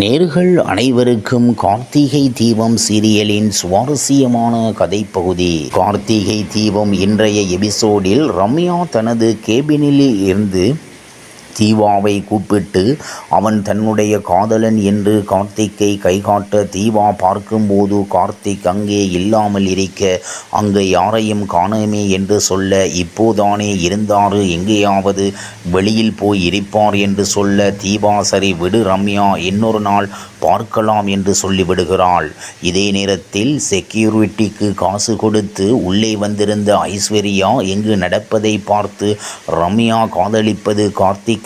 நேர்கள் அனைவருக்கும் கார்த்திகை தீபம் சீரியலின் சுவாரஸ்யமான கதைப்பகுதி. கார்த்திகை தீபம் இன்றைய எபிசோடில் ரம்யா தனது கேபினில் இருந்து தீவாவை கூப்பிட்டு அவன் தன்னுடைய காதலன் என்று கார்த்திக்கை கைகாட்ட தீவா பார்க்கும்போது கார்த்திக் அங்கே இல்லாமல் இருக்க அங்கே யாரையும் காணோமே என்று சொல்ல இப்போதானே இருந்தாரு எங்கேயாவது வெளியில் போய் இருப்பார் என்று சொல்ல தீபா சரி விடு ரம்யா இன்னொரு நாள் பார்க்கலாம் என்று சொல்லிவிடுகிறாள் இதே நேரத்தில் செக்யூரிட்டிக்கு காசு கொடுத்து உள்ளே வந்திருந்த ஐஸ்வர்யா எங்கு நடப்பதை பார்த்து ரம்யா காதலிப்பது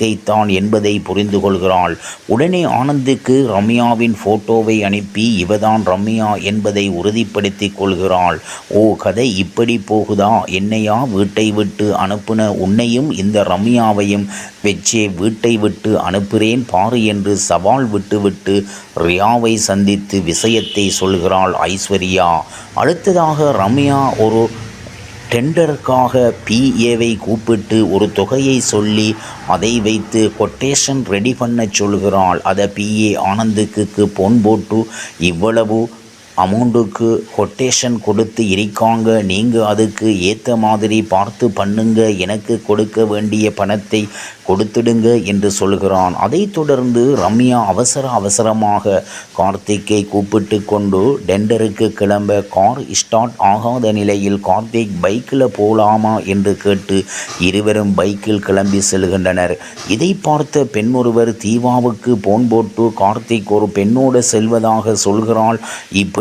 கார்த்திக்கைத்தான் என்பதை புரிந்து கொள்கிறாள். உடனே ஆனந்துக்கு ரம்யாவின் போட்டோவை அனுப்பி இவதான் ரம்யா என்பதை உறுதிப்படுத்தி கொள்கிறாள். ஓ கதை இப்படி போகுதா? என்னையா வீட்டை விட்டு அனுப்புன? உன்னையும் இந்த ரம்யாவையும் வெச்சே வீட்டை விட்டு அனுப்புகிறேன் பாரு என்று சவால் விட்டுவிட்டு ரியாவை சந்தித்து விஷயத்தை சொல்கிறாள் ஐஸ்வர்யா. அடுத்ததாக ரம்யா ஒரு டெண்டருக்காக பிஏவை கூப்பிட்டு ஒரு தொகையை சொல்லி அதை வைத்து கொட்டேஷன் ரெடி பண்ண சொல்கிறாள். அதை பிஏ ஆனந்துக்கு பொன் போட்டு இவ்வளவு அமௌண்ட்டுக்கு கொட்டேஷன் கொடுத்து இருக்காங்க. நீங்கள் அதுக்கு ஏற்ற மாதிரி பார்த்து பண்ணுங்க. எனக்கு கொடுக்க வேண்டிய பணத்தை கொடுத்துடுங்க என்று சொல்கிறான். அதைத் தொடர்ந்து ரம்யா அவசர அவசரமாக கார்த்திக்கை கூப்பிட்டு கொண்டு டெண்டருக்கு கிளம்ப கார் ஸ்டார்ட் ஆகாத நிலையில் கார்த்திக் பைக்கில் போகலாமா என்று கேட்டு இருவரும் பைக்கில் கிளம்பி செல்கின்றனர். இதை பார்த்த பெண் ஒருவர் தீவாவுக்கு போன் போட்டு கார்த்திக் ஒரு பெண்ணோடு செல்வதாக சொல்கிறாள்.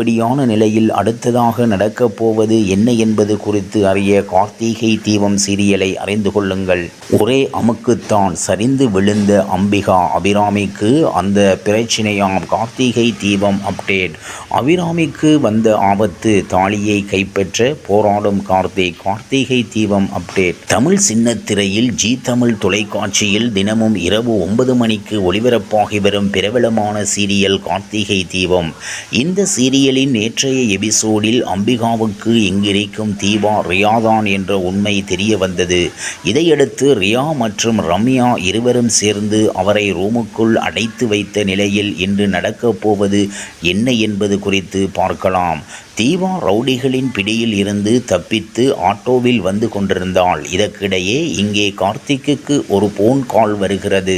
இப்படியான நிலையில் அடுத்ததாக நடக்கப் போவது என்ன என்பது குறித்து அறிய கார்த்திகை தீபம் சீரியலை அறிந்து கொள்ளுங்கள். ஒரே அமுக்குத்தான் சரிந்து விழுந்த அம்பிகா அபிராமிக்கு அந்த பிரச்சினையாம் கார்த்திகை தீபம் அப்டேட் அபிராமிக்கு வந்த ஆபத்து தாலியை கைப்பற்ற போராடும் கார்த்திக் கார்த்திகை தீபம் அப்டேட் தமிழ் சின்னத்திரையில் ஜி தமிழ் தொலைக்காட்சியில் தினமும் இரவு ஒன்பது மணிக்கு ஒளிபரப்பாகி வரும் பிரபலமான சீரியல் கார்த்திகை தீபம். இந்த சீரியல் சீரியலின் நேற்றைய எபிசோடில் அம்பிகாவுக்கு எங்கிருக்கும் தீபா ரியாதான் என்ற உண்மை தெரிய வந்தது. இதையடுத்து ரியா மற்றும் ரம்யா இருவரும் சேர்ந்து அவரை ரூமுக்குள் அடைத்து வைத்த நிலையில் இன்று நடக்கப் போவது என்ன என்பது குறித்து பார்க்கலாம். தீவா ரவுடிகளின் பிடியில் இருந்து தப்பித்து ஆட்டோவில் வந்து கொண்டிருந்தாள். இதற்கிடையே இங்கே கார்த்திக்குக்கு ஒரு போன் கால் வருகிறது.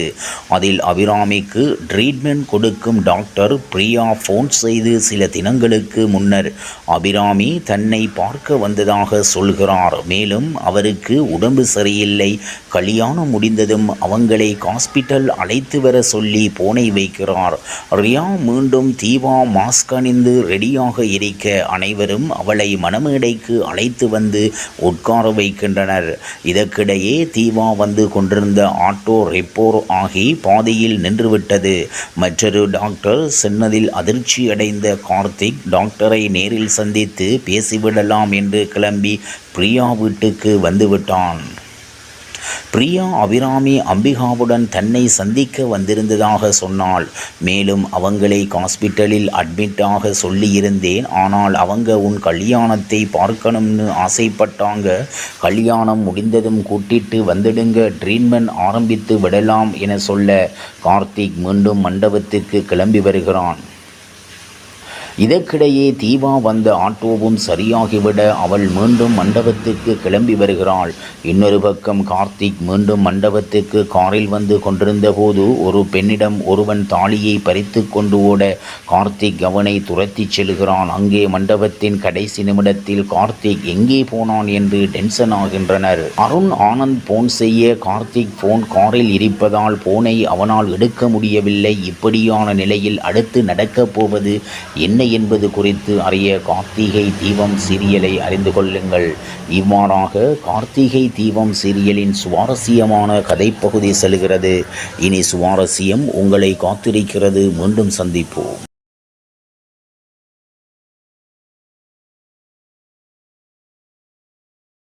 அதில் அபிராமிக்கு ட்ரீட்மெண்ட் கொடுக்கும் டாக்டர் பிரியா ஃபோன் செய்து சில தினங்களுக்கு முன்னர் அபிராமி தன்னை பார்க்க வந்ததாக சொல்கிறார். மேலும் அவருக்கு உடம்பு சரியில்லை. கல்யாணம் முடிந்ததும் அவங்களை ஹாஸ்பிட்டல் அழைத்து வர சொல்லி போனை வைக்கிறார். ரியா மீண்டும் தீவா மாஸ்க் அணிந்து ரெடியாக இருக்க அனைவரும் அவளை மணமேடைக்கு அழைத்து வந்து உட்கார வைக்கின்றனர். இதற்கிடையே தீவா வந்து கொண்டிருந்த ஆட்டோ ரெப்போர் ஆகி பாதையில் நின்றுவிட்டது. மற்றொரு டாக்டர் சென்னதில் அதிர்ச்சியடைந்த கார்த்திக் டாக்டரை நேரில் சந்தித்து பேசிவிடலாம் என்று கிளம்பி பிரியா வீட்டுக்கு வந்துவிட்டான். பிரியா அபிராமி அம்பிகாவுடன் தன்னை சந்திக்க வந்திருந்ததாக சொன்னாள். மேலும் அவங்களை ஹாஸ்பிட்டலில் அட்மிட்டாக சொல்லியிருந்தேன். ஆனால் அவங்க உன் கல்யாணத்தை பார்க்கணும்னு ஆசைப்பட்டாங்க. கல்யாணம் முடிந்ததும் கூட்டிட்டு வந்துடுங்க. ட்ரீட்மெண்ட் ஆரம்பித்து விடலாம் என சொல்ல கார்த்திக் மீண்டும் மண்டபத்துக்கு கிளம்பி வருகிறான். இதற்கிடையே தீபா வந்த ஆட்டோவும் சரியாகிவிட அவள் மீண்டும் மண்டபத்துக்கு கிளம்பி வருகிறாள். இன்னொரு பக்கம் கார்த்திக் மீண்டும் மண்டபத்துக்கு காரில் வந்து கொண்டிருந்த போது ஒரு பெண்ணிடம் ஒருவன் தாலியை பறித்து கொண்டு ஓட கார்த்திக் அவனை துரத்தி செல்கிறான். அங்கே மண்டபத்தின் கடைசி நிமிடத்தில் கார்த்திக் எங்கே போனான் என்று டென்ஷன் ஆகின்றனர். அருண் ஆனந்த் போன் செய்ய கார்த்திக் போன் காரில் இருப்பதால் போனை அவனால் எடுக்க முடியவில்லை. இப்படியான நிலையில் அடுத்து நடக்கப் போவது என்ன என்ன என்பது குறித்து அறிய கார்த்திகை தீபம் சீரியலை அறிந்து கொள்ளுங்கள். இவ்வாறாக கார்த்திகை தீபம் சீரியலின் சுவாரஸ்யமான கதைப்பகுதி செல்கிறது. இனி சுவாரஸ்யம் உங்களை காத்திருக்கிறது. மீண்டும் சந்திப்போம்.